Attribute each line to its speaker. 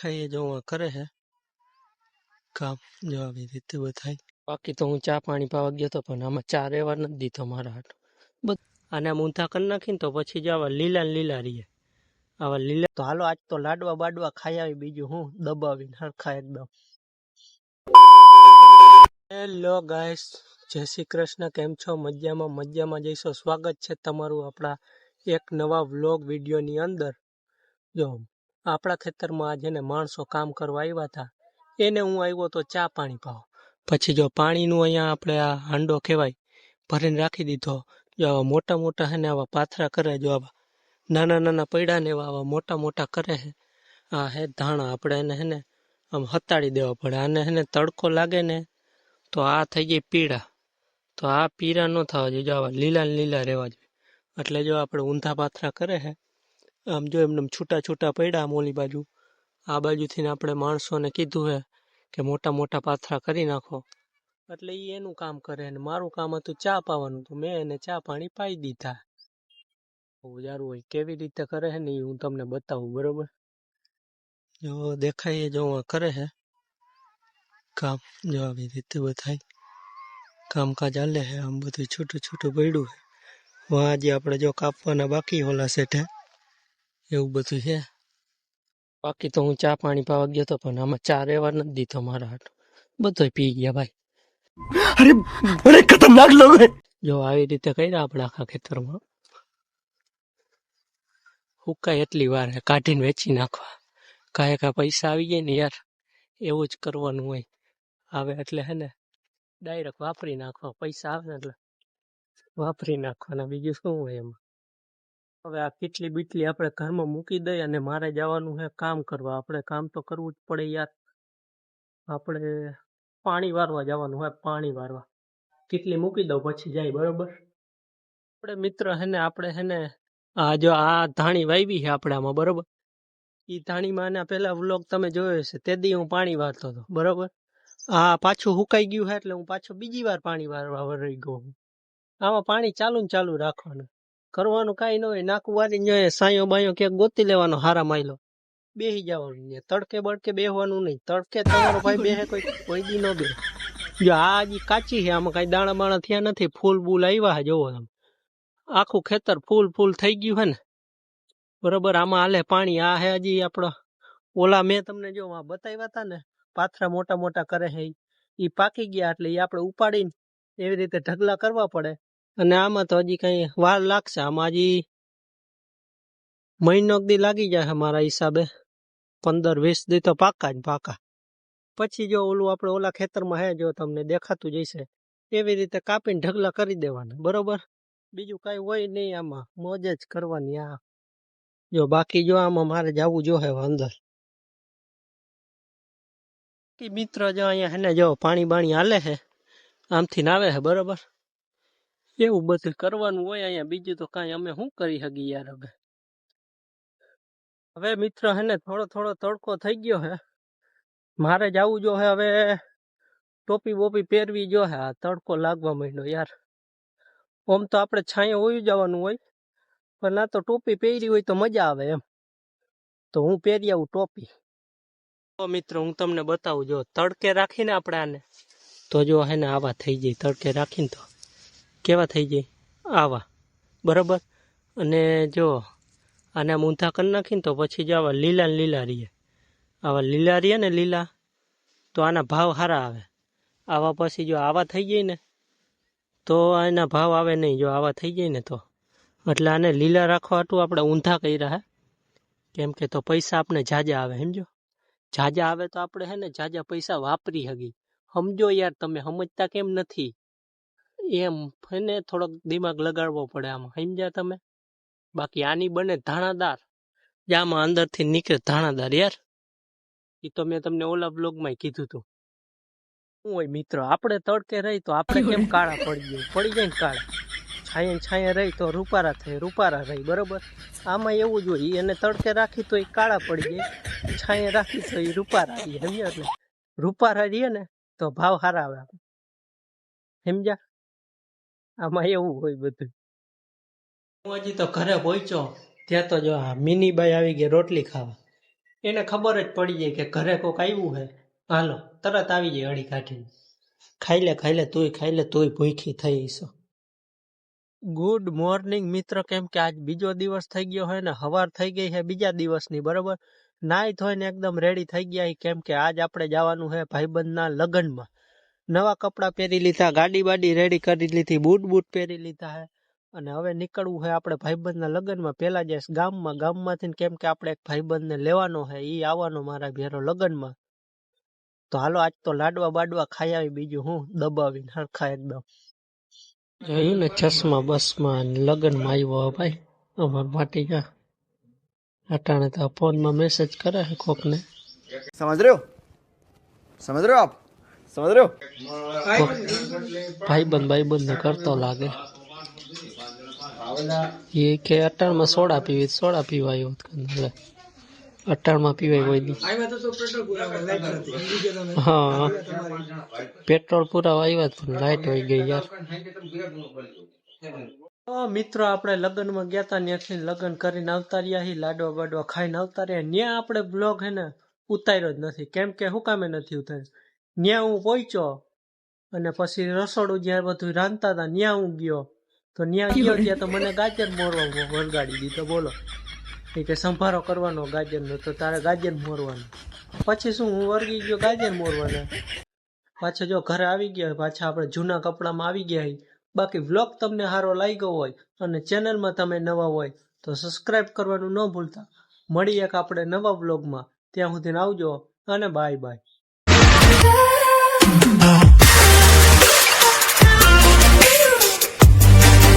Speaker 1: દેખાય જો આ કરે હે. કામ જો આવી રીતે બધાય. બાકી તો હું ચા પાણી પાવા ગયો તો પણ આમાં ચા રહેવા નથી દીધો મારા હાટ. આને ઊંધા કરી નાખીને તો પછી જ આવા લીલા લીલા રહીએ આવા લીલા તો હાલો આજ તો લાડવા બાડવા ખાઈ આવી, બીજું હું દબાવીને હરખા એકદમ હેલો ગાઈસ, જય શ્રી કૃષ્ણ, કેમ છો? મજામાં મજામાં જઈશો. સ્વાગત છે તમારું આપણા એક નવા વ્લોગ વિડીયોની અંદર. જો આપણા ખેતરમાં આજે ને માણસો કામ કરવા આવ્યા હતા. એને હું આવ્યો તો ચા પાણી પાવ પછી જો પાણીનું અહીંયા આપણે આ હાંડો કહેવાય, ભરીને રાખી દીધો. જો આવા મોટા મોટા હે ને આવા પાથરા કરે, જો આવા નાના નાના પૈડા ને એવા આવા મોટા મોટા કરે છે આ હે ધાણા આપણે એને હે ને આમ હતાડી દેવા પડે. આને હે ને તડકો લાગે ને તો આ થઈ જાય પીળા તો આ પીળા ન થવા જોઈએ. જો આવા લીલા લીલા રહેવા જોઈએ. એટલે જો આપણે ઊંધા પાથરા કરે છે આમ જો એમને છૂટા છૂટા પડ્યા આમ ઓલી બાજુ, આ બાજુથી આપણે માણસોને કીધું હે કે મોટા મોટા પાથરા કરી નાખો. એટલે એ એનું કામ કરે અને મારું કામ હતું ચા પાવાનું, તો મેં એને ચા પાણી પાઈ દીધા. બહુ હોય કેવી રીતે કરે છે ને એ હું તમને બતાવું, બરોબર? જો દેખાય જો કરે છે કામ જો આવી રીતે બધાય. કામકાજ હાલે છે આમ બધું છૂટું છૂટું પડ્યું છે વાં જે આપણે જો કાપવાના બાકી ઓલા સેઠે એવું બધું છે? બાકી તો હું ચા પાણી પાવા ગયો હતો પણ આમાં ચા રહેવા નથી દીધો મારા હાથ બધો પી ગયા ભાઈ.
Speaker 2: અરે અરે ખતરનાક લોગ
Speaker 1: જો આવી રીતે કર્યા આપણા આખા ખેતરમાં. હુકાય એટલી વાર કાઢીને વેચી નાખવા. કાંઈ કાંઈ પૈસા આવી ગયા ને યાર એવું જ કરવાનું હોય. આવે એટલે હે ને ડાયરેક્ટ વાપરી નાખવા. પૈસા આવે ને એટલે વાપરી નાખવાના. બીજું શું હોય એમાં? હવે આ કેટલી બીટલી આપણે ઘરમાં મૂકી દઈએ અને મારે જવાનું છે કામ કરવા. આપણે કામ તો કરવું જ પડે યાર. આપણે પાણી વારવા જવાનું હોય પાણી વારવા. કેટલી મૂકી દઉં પછી જાય, બરોબર? આપણે મિત્ર હે ને, આપણે હે ને, આ જો આ ધાણી વાવી છે આપણે આમાં બરોબર? એ ધાણીમાં આના પહેલા વ્લોગ તમે જોયો છે તે દી હું પાણી વારતો હતો, બરોબર? આ પાછું હુકાઈ ગયું છે એટલે હું પાછો બીજી વાર પાણી વારવા વરી ગયો આમાં પાણી ચાલુ ને ચાલુ રાખવાનું. કરવાનું કાંઈ ન હોય, નાકું વારી જોઈએ સાયો બાયો ક્યાંક ગોતી લેવાનો હારા માયલો. બેસી જવાનું ને, તડકે બડકે બેહવાનું નહીં. તડકે તમારો ભાઈ બેહે કોઈ કોઈ દી ન બે જો આ હજી કાચી છે, આમાં કાંઈ દાણા બાણા થયા નથી, ફૂલ બૂલ આવ્યા છે, જોવો તમે. આખું ખેતર ફૂલ ફૂલ થઈ ગયું છે ને. બરોબર, આમાં હાલે પાણી, આ હે હજી આપણો ઓલા મેં તમને જો આ બતાવ્યા હતા ને, પાથરા મોટા મોટા કરે છે એ પાકી ગયા એટલે એ આપણે ઉપાડીને એવી રીતે ઢગલા કરવા પડે. અને આમાં તો હજી કઈ વાર લાગશે. આમાં હજી મહિનો દી લાગી જાય મારા હિસાબે. પંદર, વીસ દી તો પાકા જ પાકા. પછી જો ઓલું આપણે ઓલા ખેતરમાં હે જો તમને દેખાતું જઈશે એવી રીતે કાપીને ઢગલા કરી દેવાના, બરોબર? બીજું કઈ હોય નહીં આમાં, મોજ જ કરવાની આ. જો બાકી જો આમાં મારે જવું જો હે અંદર. કે મિત્ર જો અહીંયા હેને જો પાણી બાણી હાલે છે આમથી ને આવે છે બરોબર? એવું બધું કરવાનું હોય અહીંયા, બીજું તો કાંઈ અમે શું કરી શકીએ યાર હવે? હવે મિત્ર હે ને, થોડો થોડો તડકો થઈ ગયો હે. મારે જવું જો હે, હવે ટોપી બોપી પહેરવી જો હે. આ તડકો લાગવા માંડ્યો યાર. ઓમ તો આપણે છાંયો હોઈ જવાનું હોય, પણ ના તો ટોપી પહેરી હોય તો મજા આવે એમ. તો હું પહેરી આવું ટોપી. તો મિત્રો, હું તમને બતાવું જો, તડકે રાખીને આપણે આને. તો જો હે ને, આવા થઈ જાય, તડકે રાખીને તો. કેવા થઈ જાય આવા. બરાબર? અને જો, આને આમ ઊંધા કરી નાખીને તો પછી જો આવા લીલા ને લીલા રહીએ આવા લીલા રહીએ ને લીલા, તો આના ભાવ સારા આવે. આવા પછી જો આવા થઈ જાય ને, તો એના ભાવ આવે નહીં. જો આવા થઈ જાય ને તો. એટલે આને લીલા રાખવા હાટું આપણે ઊંધા કર્યા હે. કેમ કે તો પૈસા આપણે જાજા આવે, સમજો? જાજા આવે તો આપણે હે ને જાજા પૈસા વાપરી હગી. સમજો યાર, તમે સમજતા કેમ નથી? એમ એને થોડોક દિમાગ લગાડવો પડે આમાં સમજ્યા તમે? બાકી આની બને ધાણાદાર. જે આમાં અંદરથી નીકળે ધાણાદાર યાર. એ તો મેં તમને ઓલા બ્લોગમાં કીધું હતું શું હોય મિત્રો આપણે તડકે રહી તો આપણે કેમ કાળા પડી જાય પડી જાય ને કાળા. છાંયે ને છાંયે રહી તો રૂપારા થાય રૂપારા રહી બરોબર? આમાં એવું જ હોય એને તડકે રાખી તો એ કાળા પડી જાય. છાંયે રાખી તો એ રૂપારા રહીએ સમજ્યા એટલે રૂપારા રહીએ ને તો ભાવ સારા આવે. આપણે સમજ્યા આમાં એવું હોય બધું. હું હજી તો ઘરે પહોંચ્યો ત્યાં તો જો આ મિની બાઈ આવી ગઈ રોટલી ખાવા. એને ખબર જ પડી જાય કે ઘરે કોક આવ્યું હે હાલો તરત આવી જાય અડી કાઢીને ખાઈ લે ખાઈ લે તોય ખાઈ લે તોય ભૂખી થઈ છો ગુડ મોર્નિંગ મિત્ર. કેમ કે આજ બીજો દિવસ થઈ ગયો હોય ને હવાર થઈ ગઈ છે બીજા દિવસની બરોબર? નાઈ ધોઈને એકદમ રેડી થઈ ગયા છે. કેમ કે આજ આપણે જવાનું છે ભાઈબંધના લગ્નમાં. નવા કપડાં પહેરી લીધા ગાડી બાડી રેડી કરી લીધી બૂટ બૂટ પહેરી લીધા હે. અને હવે નીકળવું છે આપણે ભાઈબંધના લગ્નમાં. પહેલાં જઈશ ગામમાં, ગામમાંથી કેમ કે આપણે એક ભાઈબંધને લેવાનો છે એ આવવાનો મારા ભેરો લગ્નમાં. તો હાલો, આજ તો લાડવા બાડવા ખાઈ આવી, બીજું હું દબાવી હરખા એકદમ. જોયું ને ચશ્મા બસમાં લગ્નમાં આવ્યો ભાઈ. અમાર માટી ગયા અટાણે તો ફોનમાં મેસેજ કરે કોકને.
Speaker 2: સમજ રહ્યો? સમજ રહ્યો આપ? समझ रहे हो आप समझ रहे हो
Speaker 1: ભાઈબંધ ભાઈબંધ ને કરતો લાગે એ કે અટાણમાં સોડા પીવી સોડા પીવા આવ્યો હતો કંઈ હવે અટાણમાં પીવાય કોઈ દી હા પેટ્રોલ પુરાવા આવ્યા પણ લાઈટ હોય ગઈ યાર હા મિત્રો આપણે લગ્નમાં ગયા હતા ત્યાંથી લગ્ન કરીને આવતા રહ્યા છીએ લાડવા બાડવા ખાઈને આવતા રહ્યા ત્યાં આપણે બ્લોગ હે ને ઉતાર્યો જ નથી કેમ કે શું કામે નથી ઉતાર્યો ત્યાં હું પહોંચ્યો અને પછી રસોડું જ્યાં બધું રાંધતા હતા ત્યાં હું ગયો. તો ત્યાં ગયો ત્યાં તો મને ગાજર મોરવા વળગાડી દીધો. બોલો. એ કે સંભારો કરવાનો ગાજરનો, તો તારે ગાજર મોરવાનો. પછી શું, હું વર્ગી ગયો ગાજર મોરવાના. પાછા જો ઘરે આવી ગયા, પાછા આપણે જૂના કપડામાં આવી ગયા. બાકી વ્લોગ તમને સારો લાગ્યો હોય અને ચેનલમાં તમે નવા હોય, તો સબસ્ક્રાઇબ કરવાનું ન ભૂલતા. મળી એક આપણે નવા વ્લોગમાં. ત્યાં સુધી આવજો અને બાય બાય. Oh.